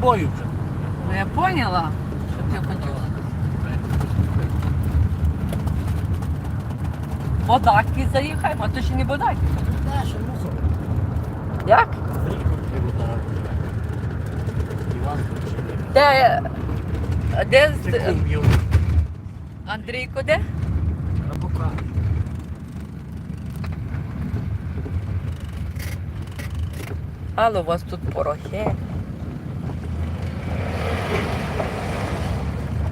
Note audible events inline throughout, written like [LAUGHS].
тобою вже. Ну я поняла, що ти хотіла. Бодаки заїхаємо, а то ще не бодаки. Наша муха. Як? Іван, Де, де з-. Андрійко де? Але у вас тут порохи.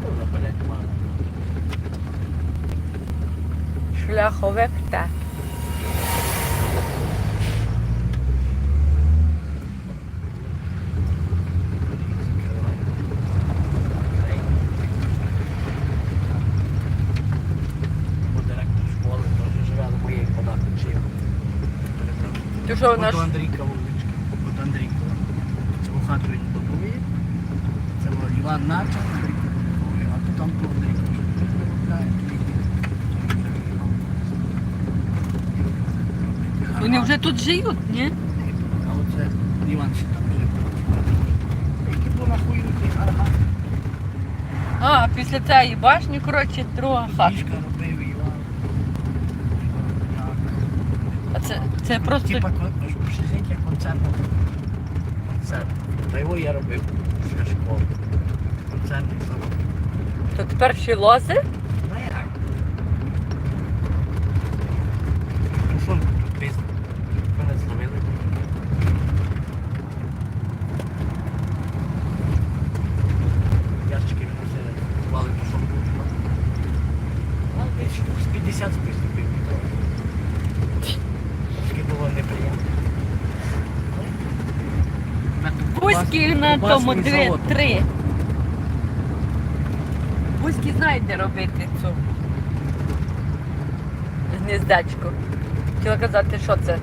Можна, блядь, мало. Шляховик те. Бо директор школи теж живе на моєї подати вчив. Ти що, наш... Андрійка вулички. От Андрійка. У хату він будує. Це о, Іван Андрійко. А то там то Вони вже тут живуть, ні? А оце Іван ще там жив. Які гарга. А, після цієї башні, коротше, друга робив Іван. А це, це просто. Типа общежиття концертного. Концерт. Та його я робив після школи. Концертний завод. То тепер ще лози? Кубас- на тому дві, три. Бузькі знають, де робити цю гніздечко. Хотіла казати, що це?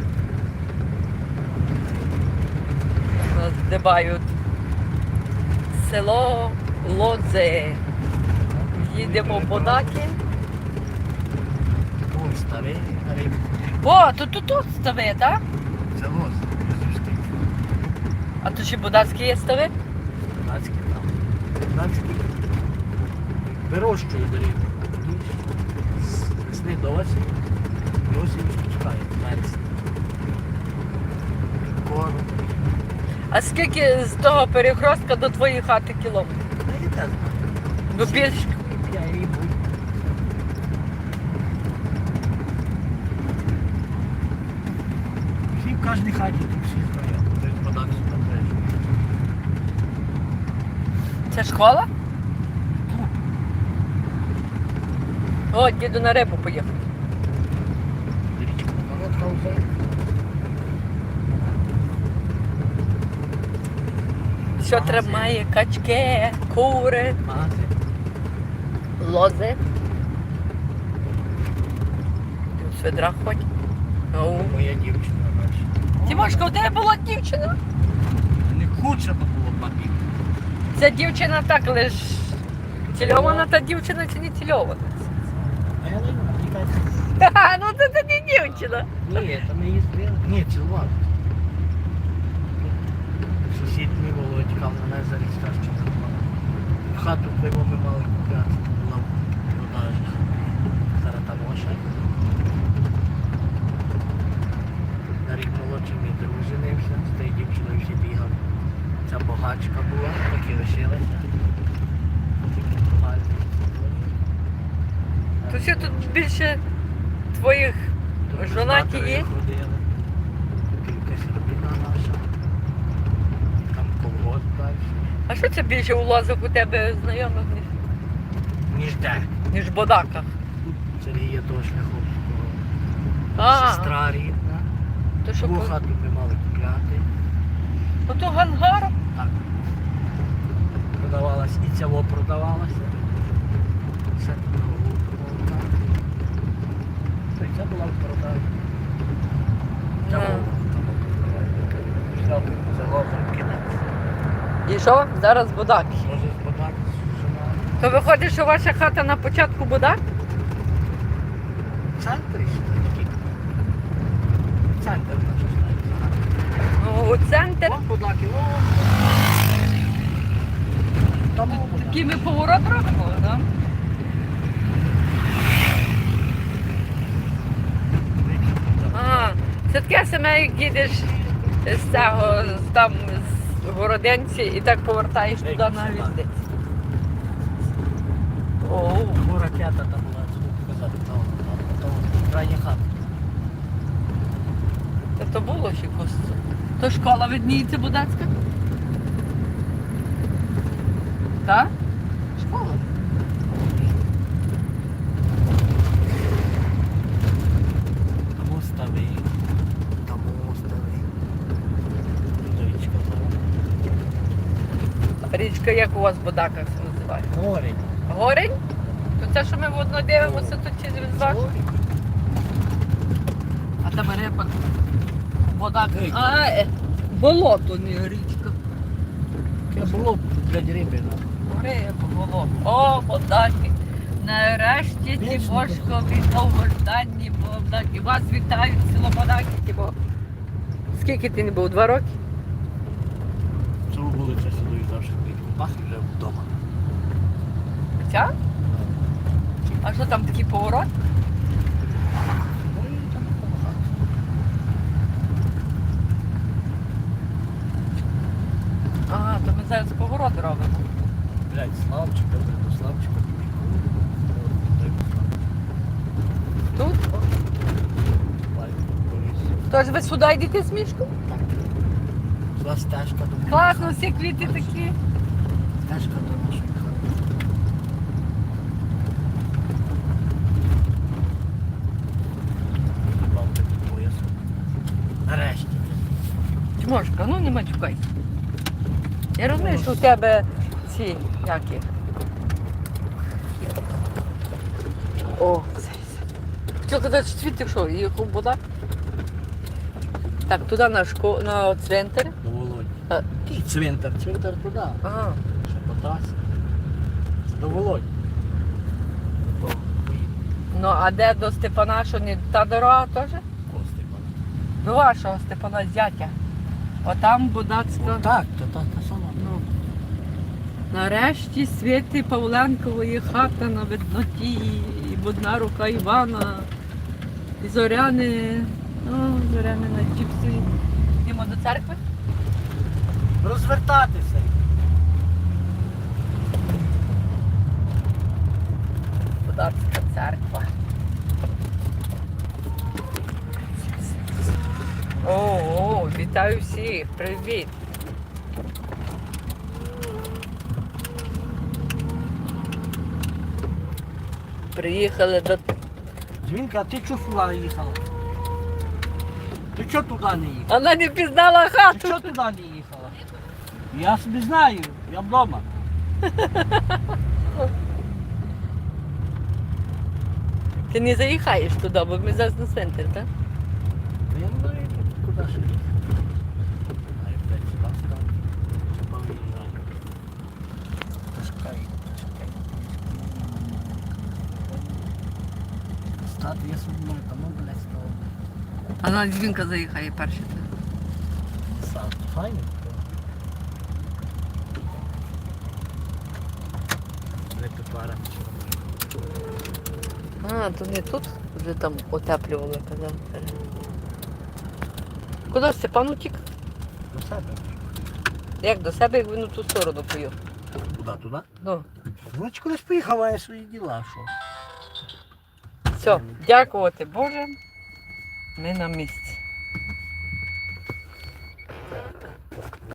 Нас Здибають. Село Лодзе. Їдемо в Бодаки. Ой, старий, старий. О, то тут тут стави, так? Це лос. А то ще Бодацькі є стави? Датський там. Датський. Вирощує доріг. З весни до осені. І осінь. Вересня. Корм. А скільки з того перехростка до твоєї хати кілометрів? Та я те знаю. Ну більше. Я її буду. Всі в кожній хаті тут всі знають. Тобто подак сюди Це школа? О, діду на рибу поїхав. Що тримає качки, кури, лози. Тут свидра ходь. Моя дівчина. Тимошка, у тебе була дівчина? Не худше би було папі. Ця дівчина так лиш тільована, та дівчина чи не тільована. А я не знаю, [LAUGHS] Ха-ха, ну це не дівчина. Ні, там її збили. Ні, цілував. Сусід мій Володька в мене за рік старший. Хату твою ми мали купляти. Була в продажі. Зараз там лоша. На рік молодший мій друг женився, з тією дівчиною. Ця богачка була, і лишилася. То що тут більше твоїх жонаті є? Там колгосп далі. А що це більше у лозах у тебе знайомих, ніж, Ніж де. ніж в бодаках? Сергія того шляховського. Сестра рідна. то що по- хату ми мали купляти. Ото гангар. Так. Продавалась і цього продавалася. Це нову. Та й це була в продажі. Кінець. І що? Зараз бодак. Може з. То виходить, що ваша хата на початку бодак? В центрі ще такий. Центр Ну, у центр. Такий ми поворот робимо, да? А, це таке саме, як їдеш з цього, з там з Городенці і так повертаєш туди на гвіздець. О, ракета там була, казати, там, там, там, крайня хата. Та то було ще косто. То школа видніється Будацька? Так? Школа. Там старий, там старий. Річка. Річка як у вас в Будаках це називає? Море. Горень? То це, що ми водно дивимося тут через два. А там репа. Вода. Річка. А, е, болото, не річка. Це було для риби. Репа, болото. О, Бодаки. Нарешті ті Вічно. бошкові довгожданні Бодаки. Вас вітають село Бодаки. Тібо. Скільки ти не був? Два роки? Цього були це сюди завжди пахи вже вдома. Ця? А що там такий поворот? Ну і там допомагати. Ага, то ми зараз поворот робимо. Блядь, Славчик, до Славчика. Тут? Тож ви сюди йдете з мішком? Була стежка до моєї Класно, всі квіти такі. Стежка до нашої хати. Під поясом. Нарешті. Тимошка, ну не матюкай. Я розумію, що у тебе ці які. О, це. Хотів казати, що цвіти що, їхав вода? Так, туди на шко... на цвинтар. До Володі. А. І цвинтар, цвинтар туди. Ага. Ще потасі. Це до Володі. До Ну а де до Степана, що не та дорога теж? Кости. До вашого Степана зятя. Отам Будацька. Так, то та, та сама. Ну, нарешті світи Павленкової хата на видноті, і будна рука Івана, і зоряни, ну, зоряни на чіпсі. Йдемо до церкви? Розвертатися. Будацька церква. О, о, вітаю всіх, привіт. Приїхали до Дзвінка, а ти чого сюди їхала? Ти чого туди не їхала? Вона не пізнала Ти хату. чого туди не їхала? Я собі знаю, я вдома. Ти не заїхаєш туди, бо ми зараз на центр, так? Я не знаю, куди ще їхати. Знаю, блядь, сюди став. Чи повиїжджаю. Чекай, чекай. Стати, я собі маю, там, ну, блядь, стало. А на дзвінка заїхає перший. Сам. Файно. Не пара. А, то не тут вже там отеплювали, казав. Куди Степан утік? До себе. Як до себе, як він у ту сторону поїв. Куди, туди? Ну, Значить, кудись поїхав, має свої діла, що? Все, дякувати Боже. Ми на місці.